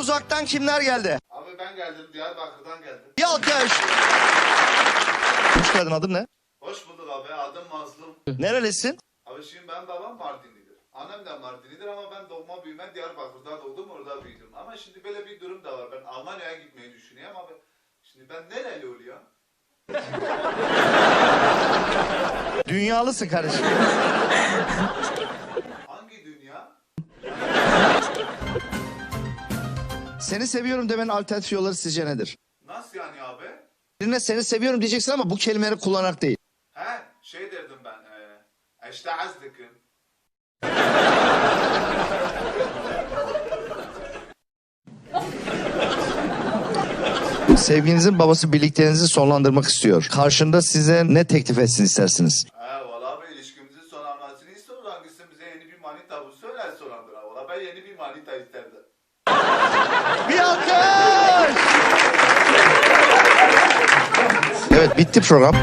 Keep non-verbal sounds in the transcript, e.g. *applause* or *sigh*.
uzaktan kimler geldi? Abi ben geldim Diyarbakır'dan geldim. Bir alkış. Hoş geldin adın ne? Hoş bulduk abi adım Mazlum. Nerelisin? Abi şimdi benim babam Mardinlidir. Annem de Mardinlidir ama ben doğma büyüme Diyarbakır'da doğdum orada büyüdüm. Ama şimdi böyle bir durum da var. Ben Almanya'ya gitmeyi düşünüyorum abi. Şimdi ben nereli oluyor? Dünyalısın kardeşim. *laughs* Seni seviyorum demenin alternatif yolları sizce nedir? Nasıl yani abi? Birine seni seviyorum diyeceksin ama bu kelimeleri kullanarak değil. He şey derdim ben. E, işte azdıkım. Sevginizin babası birlikteliğinizi sonlandırmak istiyor. Karşında size ne teklif etsin istersiniz? He valla abi ilişkimizin sonlanmasını istiyor. Hangisi bize yeni bir manita bu söyler sonlandır. Valla ben yeni bir manita isterdim. Evet bitti program.